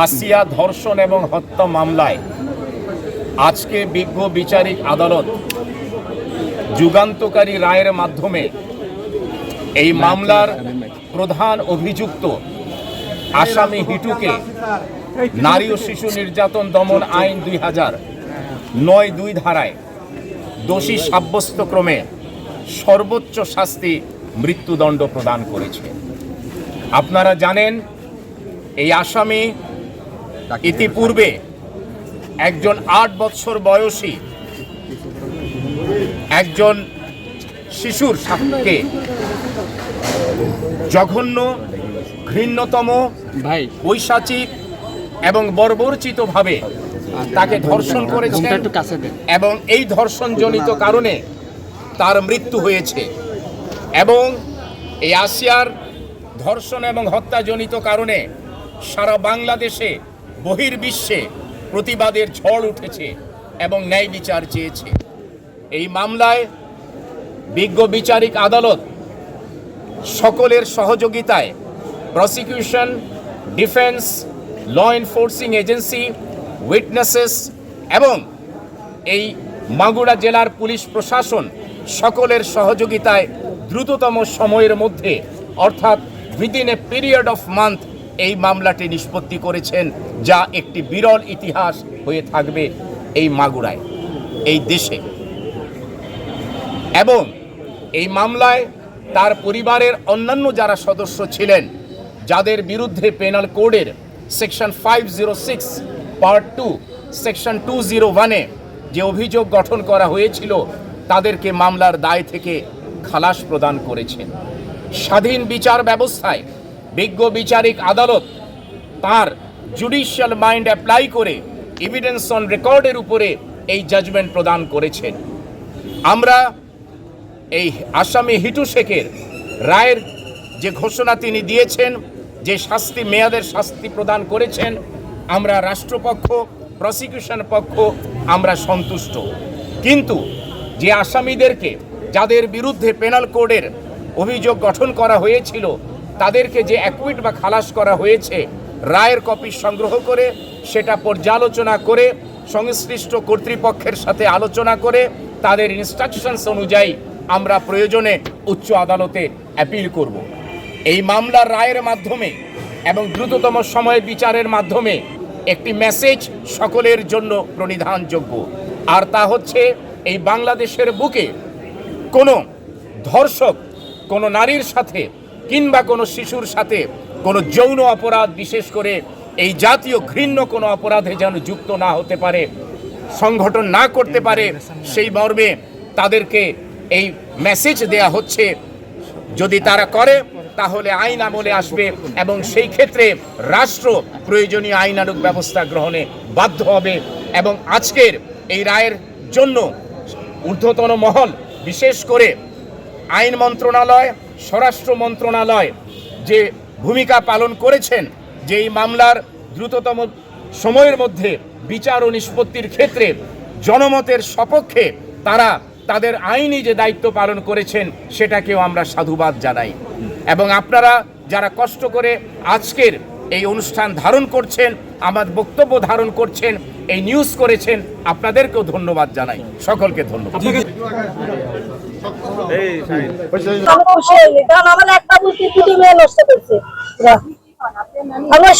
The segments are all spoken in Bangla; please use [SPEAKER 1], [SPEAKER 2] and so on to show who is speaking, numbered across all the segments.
[SPEAKER 1] আসিয়া ধর্ষণ এবং হত্যা মামলায় আজকে বিজ্ঞ বিচারিক আদালত যুগান্তকারী রায়ের মাধ্যমে এই মামলার প্রধান অভিযুক্ত আসামি হিটুকে নারী ও শিশু নির্যাতন দমন আইন দুই হাজার নয় দুই ধারায় দোষী সাব্যস্ত ক্রমে সর্বোচ্চ শাস্তি মৃত্যুদণ্ড প্রদান করেছে। আপনারা জানেন এই আসামি ইতিপূর্বে একজন আট বৎসর বয়সী একজন শিশুর সাথে জঘন্য ঘৃণ্যতম
[SPEAKER 2] ভাই।
[SPEAKER 1] পৈশাচিক এবং বর্বরচিতভাবে তাকে ধর্ষণ
[SPEAKER 2] ঘুমটা
[SPEAKER 1] করেছেন
[SPEAKER 2] একটু কাছে
[SPEAKER 1] এবং এই ধর্ষণজনিত কারণে তার মৃত্যু হয়েছে। এবং এই আসিয়ার ধর্ষণ এবং হত্যাজনিত কারণে সারা বাংলাদেশে বহির্বিশ্বে প্রতিবাদের ঝড় উঠেছে এবং ন্যায় বিচার চেয়েছে। এই মামলায় বিজ্ঞ বিচারিক আদালত সকলের সহযোগিতায় prosecution defence law enforcing agency witnesses এবং এই মাগুরা জেলার পুলিশ প্রশাসন সকলের সহযোগিতায় দ্রুততম সময়ের মধ্যে, অর্থাৎ within a period of month এই মামলাটি নিষ্পত্তি করেছেন, যা একটি বিরল ইতিহাস হয়ে থাকবে এই মাগুরায়, এই দেশে। এবং এই মামলায় তার পরিবারের অন্যান্য যারা সদস্য ছিলেন, যাদের বিরুদ্ধে পেনাল কোডের section five zero six part two section two zero ওয়ানে যে অভিযোগ গঠন করা হয়েছিল তাদেরকে মামলার দায় থেকে খালাস প্রদান করেছেন। স্বাধীন বিচার ব্যবস্থায় বিজ্ঞ বিচারিক আদালত তার জুডিশিয়াল মাইন্ড অ্যাপ্লাই করে এভিডেন্স অন রেকর্ডের উপরে এই জাজমেন্ট প্রদান করেছেন। আমরা এই আসামি হিটু শেখের রায়ের যে ঘোষণা তিনি দিয়েছেন, যে শাস্তি, মেয়াদের শাস্তি প্রদান করেছেন, আমরা রাষ্ট্রপক্ষ প্রসিকিউশন পক্ষ, আমরা সন্তুষ্ট। কিন্তু যে আসামিদেরকে যাদের বিরুদ্ধে পেনাল কোডের অভিযোগ গঠন করা হয়েছিল, তাদেরকে যে অ্যাকুইট বা খালাস করা হয়েছে, রায়ের কপি সংগ্রহ করে, সেটা পর্যালোচনা করে, সংশ্লিষ্ট কর্তৃপক্ষের সাথে আলোচনা করে, তাদের ইনস্ট্রাকশনস অনুযায়ী আমরা প্রয়োজনে উচ্চ আদালতে অ্যাপিল করব। এই মামলার রায়ের মাধ্যমে এবং দ্রুততম সময়ে বিচারের মাধ্যমে একটি মেসেজ সকলের জন্য প্রণিধানযোগ্য। আর তা হচ্ছে এই বাংলাদেশের বুকে কোনো ধর্ষক, কোনো নারীর সাথে কিংবা কোনো শিশুর সাথে কোনো যৌন অপরাধ, বিশেষ করে এই জাতীয় ঘৃণ্য কোনো অপরাধে যেন যুক্ত না হতে পারে সংগঠন না করতে পারে, সেই মর্মে তাদেরকে এই মেসেজ দেয়া হচ্ছে। যদি তারা করে, তাহলে আইন আমলে আসবে এবং সেই ক্ষেত্রে রাষ্ট্র প্রয়োজনীয় আইনানুগ ব্যবস্থা গ্রহণে বাধ্য হবে এবং আজকের এই রায়ের জন্য ঊর্ধ্বতন মহল, বিশেষ করে আইন মন্ত্রণালয়, স্বরাষ্ট্র মন্ত্রণালয় যে ভূমিকা পালন করেছেন, যে এই মামলার দ্রুততম সময়ের মধ্যে বিচার ও নিষ্পত্তির ক্ষেত্রে জনমতের সপক্ষে তারা তাদের আইনি যে দায়িত্ব পালন করেছেন, সেটাকেও আমরা সাধুবাদ জানাই। এবং আপনারা যারা কষ্ট করে আজকের এই অনুষ্ঠান ধারণ করছেন, আমার বক্তব্য ধারণ করছেন এই নিউজ করেছেন আপনাদেরকেও ধন্যবাদ জানাই। সকলকে ধন্যবাদ।
[SPEAKER 3] আমার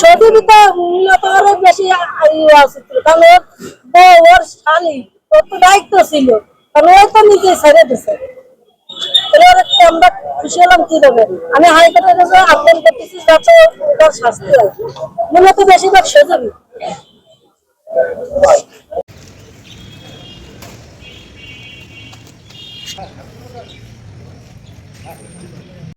[SPEAKER 3] আরও বেশি উচিত কারণ ওর ওর শালি ওর তো দায়িত্ব ছিল কারণ ও তো নিজে ছেড়ে দিছে। তাহলে ওরা আমরা খুশি হলাম কি দেবে আমি হাইকোর্টের কাছে আবেদন করতেছি যাতে ওর শাস্তি হয়। মূলত বেশিরভাগ সজীবী Uh, right.